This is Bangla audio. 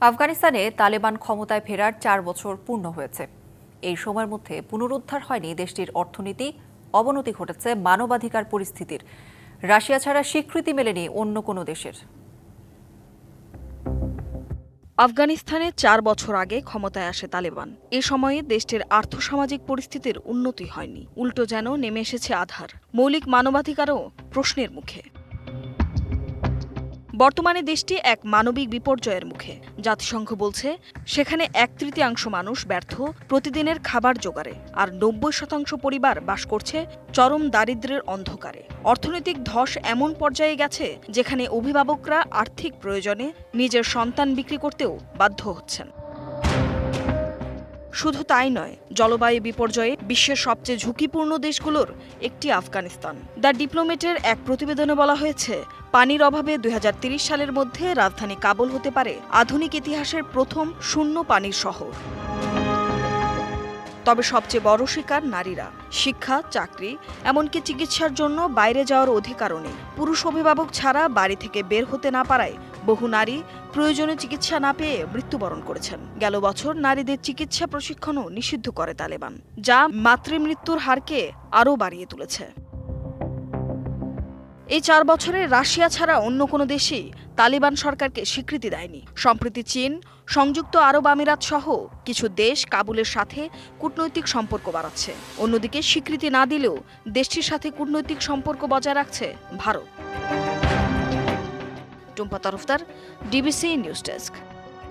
আফগানিস্তানে তালেবান ক্ষমতায় ফেরার চার বছর পূর্ণ হয়েছে। এই সময়ের মধ্যে পুনরুদ্ধার হয়নি দেশটির অর্থনীতি, অবনতি ঘটেছে মানবাধিকার পরিস্থিতির। রাশিয়া ছাড়া স্বীকৃতি মেলেনি অন্য কোনো দেশের। আফগানিস্তানে চার বছর আগে ক্ষমতায় আসে তালেবান। এ সময়ে দেশটির আর্থসামাজিক পরিস্থিতির উন্নতি হয়নি। উল্টো যেন নেমে এসেছে আধার। মৌলিক মানবাধিকারও প্রশ্নের মুখে। বর্তমানে দেশটি এক মানবিক বিপর্যয়ের মুখে। জাতিসংঘ বলছে, সেখানে এক তৃতীয়াংশ মানুষ ব্যর্থ প্রতিদিনের খাবার জোগাড়ে আর নব্বই শতাংশ পরিবার বাস করছে চরম দারিদ্রের অন্ধকারে। অর্থনৈতিক ধস এমন পর্যায়ে গেছে যেখানে অভিভাবকরা আর্থিক প্রয়োজনে নিজের সন্তান বিক্রি করতেও বাধ্য হচ্ছেন। শুধু তাই নয়, জলবায়ু বিপর্যয়ে বিশ্বের সবচেয়ে ঝুঁকিপূর্ণ দেশগুলোর একটি আফগানিস্তান। দ্য ডিপ্লোমেটের এক প্রতিবেদনে বলা হয়েছে, পানির অভাবে দুই সালের মধ্যে রাজধানী কাবুল হতে পারে আধুনিক ইতিহাসের প্রথম শূন্য পানির শহর। তবে সবচেয়ে বড় শিকার নারীরা। শিক্ষা, চাকরি, এমনকি চিকিৎসার জন্য বাইরে যাওয়ার অধিকারও নেই। পুরুষ অভিভাবক ছাড়া বাড়ি থেকে বের হতে না পারায় বহু নারী প্রয়োজনে চিকিৎসা না পেয়ে মৃত্যুবরণ করেছেন। গেল বছর নারীদের চিকিৎসা প্রশিক্ষণও নিষিদ্ধ করে তালেবান, যা মাতৃমৃত্যুর হারকে আরও বাড়িয়ে তুলেছে। এই চার বছরে রাশিয়া ছাড়া অন্য কোনো দেশই তালিবান সরকারকে স্বীকৃতি দেয়নি। সম্প্রতি চীন, সংযুক্ত আরব আমিরাত সহ কিছু দেশ কাবুলের সাথে কূটনৈতিক সম্পর্ক বাড়াচ্ছে। অন্যদিকে স্বীকৃতি না দিলেও দেশটির সাথে কূটনৈতিক সম্পর্ক বজায় রাখছে Bharat. Tumpa Tarafdar, DBC news desk.